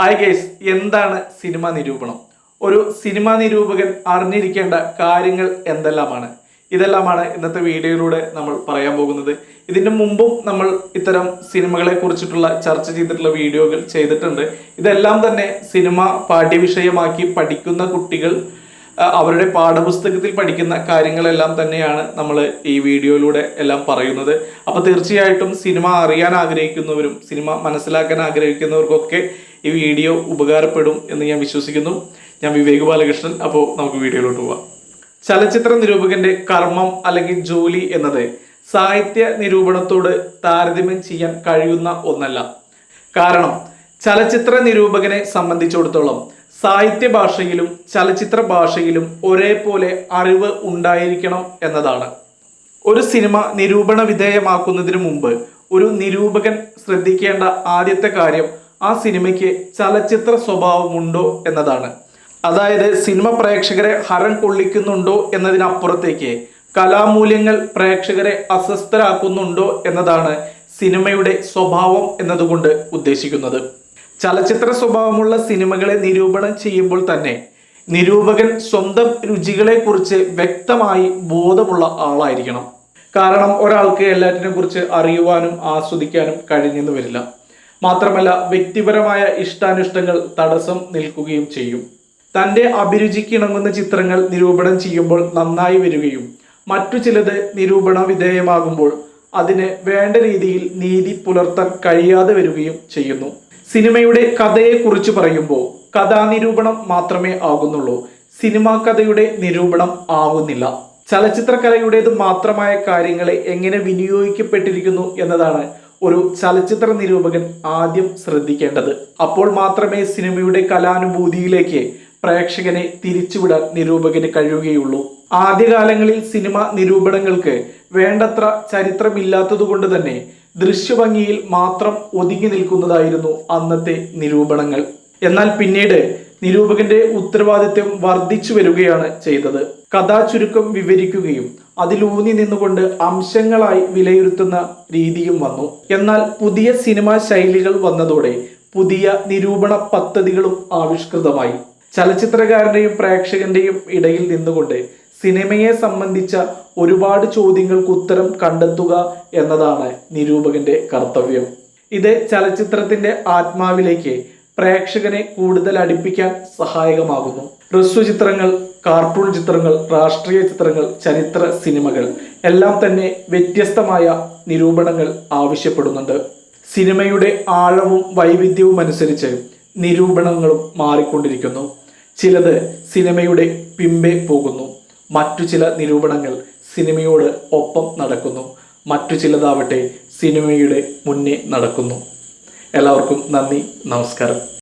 Hi guys എന്താണ് cinema നിരൂപണം? ഒരു സിനിമാ നിരൂപകൻ അറിഞ്ഞിരിക്കേണ്ട കാര്യങ്ങൾ എന്തെല്ലാമാണ്? ഇതെല്ലാമാണ് ഇന്നത്തെ വീഡിയോയിലൂടെ നമ്മൾ പറയാൻ പോകുന്നത്. ഇതിന് മുമ്പും നമ്മൾ ഇത്തരം സിനിമകളെ കുറിച്ചിട്ടുള്ള ചർച്ച ചെയ്തിട്ടുള്ള വീഡിയോകൾ ചെയ്തിട്ടുണ്ട്. ഇതെല്ലാം തന്നെ സിനിമ പാഠ്യവിഷയമാക്കി പഠിക്കുന്ന കുട്ടികൾ അവരുടെ പാഠപുസ്തകത്തിൽ പഠിക്കുന്ന കാര്യങ്ങളെല്ലാം തന്നെയാണ് നമ്മൾ ഈ വീഡിയോയിലൂടെ എല്ലാം പറയുന്നത്. അപ്പോൾ തീർച്ചയായിട്ടും സിനിമ അറിയാൻ ആഗ്രഹിക്കുന്നവരും സിനിമ മനസ്സിലാക്കാൻ ആഗ്രഹിക്കുന്നവർക്കൊക്കെ ഈ വീഡിയോ ഉപകാരപ്പെടും എന്ന് ഞാൻ വിശ്വസിക്കുന്നു. ഞാൻ വിവേക് ബാലകൃഷ്ണൻ അപ്പോൾ നമുക്ക് വീഡിയോയിലോട്ട് പോവാം. ചലച്ചിത്ര നിരൂപകന്റെ കർമ്മം അല്ലെങ്കിൽ ജോലി എന്നത് സാഹിത്യ നിരൂപണത്തോട് താരതമ്യം ചെയ്യാൻ കഴിയുന്ന ഒന്നല്ല. കാരണം ചലച്ചിത്ര നിരൂപകനെ സംബന്ധിച്ചിടത്തോളം സാഹിത്യ ഭാഷയിലും ചലച്ചിത്ര ഭാഷയിലും ഒരേപോലെ അറിവ് ഉണ്ടായിരിക്കണം എന്നതാണ്. ഒരു സിനിമ നിരൂപണ വിധേയമാക്കുന്നതിന് മുമ്പ് ഒരു നിരൂപകൻ ശ്രദ്ധിക്കേണ്ട ആദ്യത്തെ കാര്യം ആ സിനിമയ്ക്ക് ചലച്ചിത്ര സ്വഭാവമുണ്ടോ എന്നതാണ്. അതായത് സിനിമ പ്രേക്ഷകരെ ഹരം കൊള്ളിക്കുന്നുണ്ടോ എന്നതിനപ്പുറത്തേക്ക് കലാമൂല്യങ്ങൾ പ്രേക്ഷകരെ അസ്വസ്ഥരാക്കുന്നുണ്ടോ എന്നതാണ് സിനിമയുടെ സ്വഭാവം എന്നതുകൊണ്ട് ഉദ്ദേശിക്കുന്നത്. ചലച്ചിത്ര സ്വഭാവമുള്ള സിനിമകളെ നിരൂപണം ചെയ്യുമ്പോൾ തന്നെ നിരൂപകൻ സ്വന്തം രുചികളെ കുറിച്ച് വ്യക്തമായി ബോധമുള്ള ആളായിരിക്കണം. കാരണം ഒരാൾക്ക് എല്ലാറ്റിനെ കുറിച്ച് അറിയുവാനും ആസ്വദിക്കാനും കഴിഞ്ഞെന്ന് വരില്ല. മാത്രമല്ല വ്യക്തിപരമായ ഇഷ്ടാനിഷ്ടങ്ങൾ തടസ്സം നിൽക്കുകയും ചെയ്യും. തന്റെ അഭിരുചിക്ക് ഇണങ്ങുന്ന ചിത്രങ്ങൾ നിരൂപണം ചെയ്യുമ്പോൾ നന്നായി വരികയും മറ്റു ചിലത് നിരൂപണ വിധേയമാകുമ്പോൾ അതിന് വേണ്ട രീതിയിൽ നീതി പുലർത്താൻ കഴിയാതെ വരികയും ചെയ്യുന്നു. സിനിമയുടെ കഥയെക്കുറിച്ച് പറയുമ്പോൾ കഥാനിരൂപണം മാത്രമേ ആകുന്നുള്ളൂ. സിനിമാ കഥയുടെ നിരൂപണം ആകുന്നില്ല ചലച്ചിത്രകലയുടേത് മാത്രമായ കാര്യങ്ങളെ എങ്ങനെ വിനിയോഗിക്കപ്പെട്ടിരിക്കുന്നു എന്നതാണ് ഒരു ചലച്ചിത്ര നിരൂപകൻ ആദ്യം ശ്രദ്ധിക്കേണ്ടത്. അപ്പോൾ മാത്രമേ സിനിമയുടെ കലാനുഭൂതിയിലേക്ക് പ്രേക്ഷകനെ തിരിച്ചുവിടാൻ നിരൂപകന് കഴിയുകയുള്ളൂ. ആദ്യകാലങ്ങളിൽ സിനിമ നിരൂപണങ്ങൾക്ക് വേണ്ടത്ര ചരിത്രമില്ലാത്തതുകൊണ്ട് തന്നെ ദൃശ്യഭംഗിയിൽ മാത്രം ഒതുങ്ങി നിൽക്കുന്നതായിരുന്നു അന്നത്തെ നിരൂപണങ്ങൾ. എന്നാൽ പിന്നീട് നിരൂപകന്റെ ഉത്തരവാദിത്വം വർദ്ധിച്ചു വരികയാണ് ചെയ്തത്. കഥാചുരുക്കം വിവരിക്കുകയും അതിലൂന്നി നിന്നുകൊണ്ട് അംശങ്ങളായി വിലയിരുത്തുന്ന രീതിയും വന്നു. എന്നാൽ പുതിയ സിനിമാ ശൈലികൾ വന്നതോടെ പുതിയ നിരൂപണ പദ്ധതികളും ആവിഷ്കൃതമായി. ചലച്ചിത്രകാരന്റെയും പ്രേക്ഷകന്റെയും ഇടയിൽ നിന്നുകൊണ്ട് സിനിമയെ സംബന്ധിച്ച ഒരുപാട് ചോദ്യങ്ങൾക്ക് ഉത്തരം കണ്ടെത്തുക എന്നതാണ് നിരൂപകന്റെ കർത്തവ്യം. ഇത് ചലച്ചിത്രത്തിന്റെ ആത്മാവിലേക്ക് പ്രേക്ഷകനെ കൂടുതൽ അടുപ്പിക്കാൻ സഹായകമാകുന്നു. ഹ്രസ്വ ചിത്രങ്ങൾ കാർട്ടൂൺ ചിത്രങ്ങൾ രാഷ്ട്രീയ ചിത്രങ്ങൾ ചരിത്ര സിനിമകൾ എല്ലാം തന്നെ വ്യത്യസ്തമായ നിരൂപണങ്ങൾ ആവശ്യപ്പെടുന്നുണ്ട്. സിനിമയുടെ ആഴവും വൈവിധ്യവും അനുസരിച്ച് നിരൂപണങ്ങളും മാറിക്കൊണ്ടിരിക്കുന്നു. ചിലത് സിനിമയുടെ പിമ്പെ പോകുന്നു. മറ്റു ചില നിരൂപണങ്ങൾ സിനിമയോട് ഒപ്പം നടക്കുന്നു. മറ്റു ചിലതാവട്ടെ സിനിമയുടെ മുന്നേ നടക്കുന്നു. എല്ലാവർക്കും നന്ദി നമസ്കാരം.